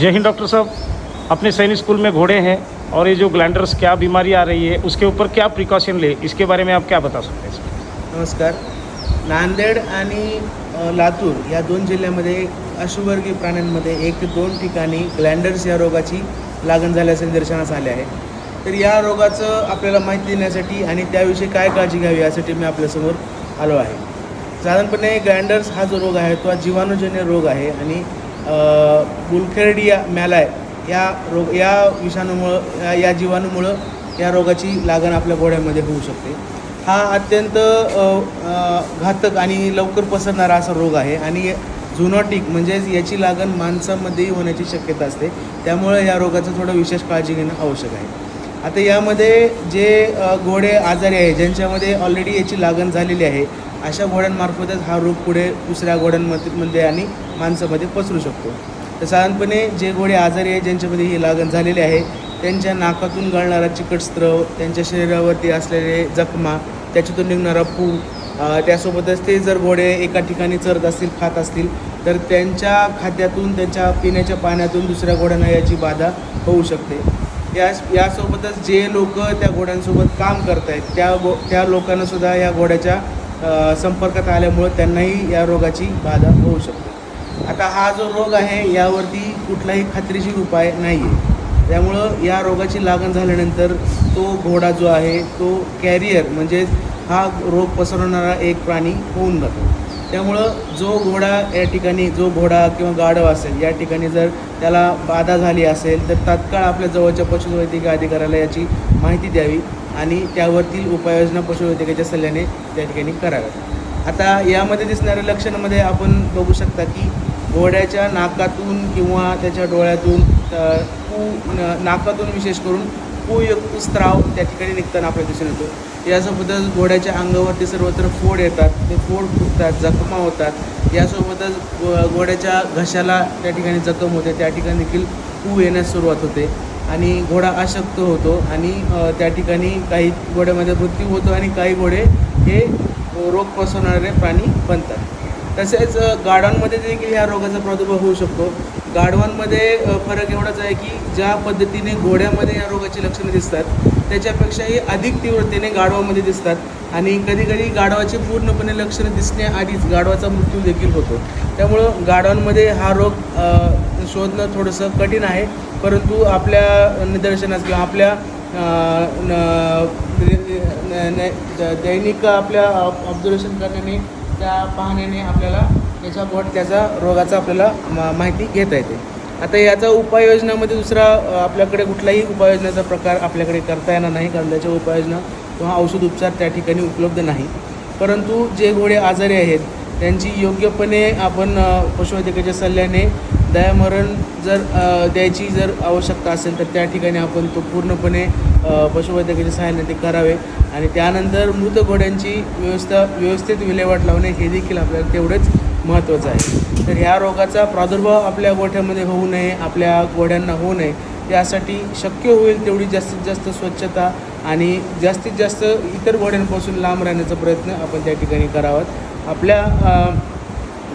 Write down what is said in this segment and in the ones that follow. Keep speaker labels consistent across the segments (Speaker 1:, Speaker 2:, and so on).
Speaker 1: जय Hind doctor साहब। अपने सैनिक school में घोड़े हैं और ये जो ग्लैंडर्स क्या बीमारी आ रही है उसके ऊपर क्या प्रिकॉशन ले? इसके बारे में आप क्या बता सकते हैं सर
Speaker 2: नमस्कार। नांदेड आणि लातूर या दोन जिल्ह्यामध्ये अशुवर्गीय प्राण्यांमध्ये एक ते दोन ठिकाणी ग्लँडर्स या रोगाची लागण झाल्याचे निदर्शनास आले आहे. तर या रोगाचं आपल्याला माहिती देण्यासाठी आणि त्याविषयी काय काळजी घ्यावी यासाठी मी आपल्यासमोर आलो आहे. साधारणपणे ग्लँडर्स हा जो रोग आहे तो हा जीवाणूजन्य रोग आहे आणि बुलखेरडिया मॅलाय या रोग या विषाणूमुळं या- या जीवाणूमुळं या रोगाची लागण आपल्या घोड्यामध्ये होऊ शकते. हा अत्यंत घातक आणि लवकर पसरणारा असा रोग आहे आणि झुनॉटिक म्हणजेच याची लागण माणसामध्येही होण्याची शक्यता असते. त्यामुळे या रोगाचं थोडं विशेष काळजी घेणं आवश्यक आहे. आता यामध्ये जे घोडे आजारी आहे ज्यांच्यामध्ये ऑलरेडी याची लागण झालेली आहे अशा घोड्यांमार्फतच हा रोग पुढे दुसऱ्या घोड्यांमध्ये आणि माणसामध्ये पसरू शकतो. तर साधारणपणे जे घोडे आजारी आहे ज्यांच्यामध्ये ही लागण झालेली आहे त्यांच्या नाकातून गळणारा चिकट स्त्रव त्यांच्या शरीरावरती असलेले जखमा त्याच्यातून निघणारा पू त्यासोबतच ते जर घोडे एका ठिकाणी चरत असतील खात असतील तर त्यांच्या खाद्यातून त्यांच्या पिण्याच्या पाण्यातून दुसऱ्या घोड्यांना याची बाधा होऊ शकते. या यासोबतच जे लोक त्या घोड्यांसोबत काम करत आहेत त्या गो त्या लोकांनासुद्धा या घोड्याच्या संपर्कात आल्यामुळं त्यांनाही या रोगाची बाधा होऊ शकते. आता हा जो रोग आहे यावरती कुठलाही खात्रीशीर उपाय नाही आहे त्यामुळं या रोगाची लागण झाल्यानंतर तो घोडा जो आहे तो कॅरियर म्हणजेच हा रोग पसरवणारा एक प्राणी होऊन जातो. त्यामुळं जो घोडा या ठिकाणी जो घोडा किंवा गाढव असेल या ठिकाणी जर त्याला बाधा झाली असेल तर तात्काळ आपल्या जवळच्या पशुवैद्यकीय अधिकाऱ्याला याची माहिती द्यावी आणि त्यावरतील उपाययोजना पशुवैद्यकाच्या सल्ल्याने त्या ठिकाणी कराव्यात. आता यामध्ये दिसणाऱ्या लक्षणामध्ये आपण बघू शकता की घोड्याच्या नाकातून किंवा त्याच्या डोळ्यातून नाकातून विशेष करून पूयुक्त स्त्राव त्या ठिकाणी निघताना आपल्याला दिसून येतो. यासोबतच घोड्याच्या अंगावरती सर्वत्र फोड येतात. ते फोड फुटतात जखमा होतात. यासोबतच घोड्याच्या घशाला त्या ठिकाणी जखम होते. त्या ठिकाणी देखील पू येण्यास सुरुवात होते. आणि घोडा अशक्त होतो आणि त्या ठिकाणी काही घोड्यामध्ये मृत्यू होतो आणि काही घोडे हे रोग पसरणारे प्राणी बनतात. तसेच गाड्यांमध्ये देखील ह्या रोगाचा प्रादुर्भाव होऊ शकतो. गाढवांमध्ये फरक एवढाच आहे की ज्या पद्धतीने घोड्यामध्ये या रोगाची लक्षणं दिसतात त्याच्यापेक्षाही अधिक तीव्रतेने गाढवामध्ये दिसतात. आणि कधीकधी गाढवाचे पूर्णपणे लक्षणं दिसण्याआधीच गाढवाचा मृत्यू देखील होतो. त्यामुळं गाढवांमध्ये हा रोग शोधणं थोडंसं कठीण आहे. परंतु आपल्या निदर्शनास किंवा आपल्या न- म्हणजे, दैनिक आपल्या ऑब्झर्वेशन करण्याने त्या पाहण्याने आपल्याला त्याच्या त्याचा रोगाचा आपल्याला मा- माहिती घेता येते. आता याचा उपाययोजनामध्ये दुसरा आपल्याकडे कुठलाही उपाययोजनाचा प्रकार आपल्याकडे करता येणार नाही कारण त्याच्या उपाययोजना किंवा औषध उपचार त्या ठिकाणी उपलब्ध नाही. परंतु जे घोडे आजारी आहेत त्यांची योग्यपणे आपण पशुवैद्यकाच्या सल्ल्याने दयामरण जर द्यायची जर आवश्यकता असेल तर त्या ठिकाणी आपण तो पूर्णपणे पशुवैद्यकाच्या सहाय्याने ते करावे. आणि त्यानंतर मृत घोड्यांची व्यवस्था व्यवस्थित विल्हेवाट लावणे हे देखील आपल्याला तेवढंच महत्त्वाचं आहे. तर ह्या रोगाचा प्रादुर्भाव आपल्या गोठ्यामध्ये होऊ नये आपल्या घोड्यांना होऊ नये यासाठी शक्य होईल तेवढी जास्तीत जास्त स्वच्छता आणि जास्तीत जास्त इतर घोड्यांपासून लांब राहण्याचा प्रयत्न आपण त्या ठिकाणी करावा आपल्या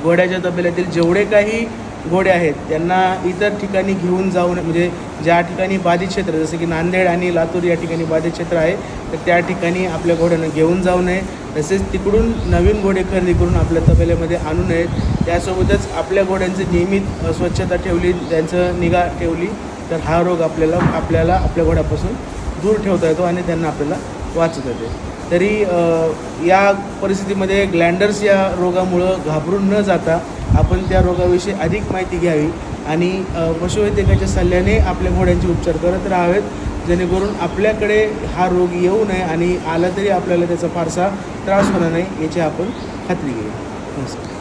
Speaker 2: घोड्याच्या तबेल्यातील जेवढे काही घोडे आहेत त्यांना इतर ठिकाणी घेऊन जाऊन म्हणजे ज्या ठिकाणी बाधित क्षेत्र जसं की नांदेड आणि लातूर या ठिकाणी बाधित क्षेत्र आहे तर त्या ठिकाणी आपल्या घोड्यांना घेऊन जाऊ नये. तसेच तिकडून नवीन घोडे खरेदी करून आपल्या तबेल्यामध्ये आणू नयेत. त्यासोबतच आपल्या घोड्यांची नियमित स्वच्छता ठेवली त्यांचं निगा ठेवली तर हा रोग आपल्याला आपल्याला आपल्या घोड्यापासून दूर ठेवता येतो आणि त्यांना आपल्याला वाचत होते. तरी या परिस्थितीमध्ये ग्लँडर्स या रोगामुळं घाबरून न जाता आपण त्या रोगाविषयी अधिक माहिती घ्यावी आणि पशुवैद्यकाच्या सल्ल्याने आपल्या घोड्यांचे उपचार करत राहावेत जेणेकरून आपल्याकडे हा रोग येऊ नये आणि आला तरी आपल्याला त्याचा फारसा त्रास होणार नाही याची आपण खात्री घेऊ नमस्कार.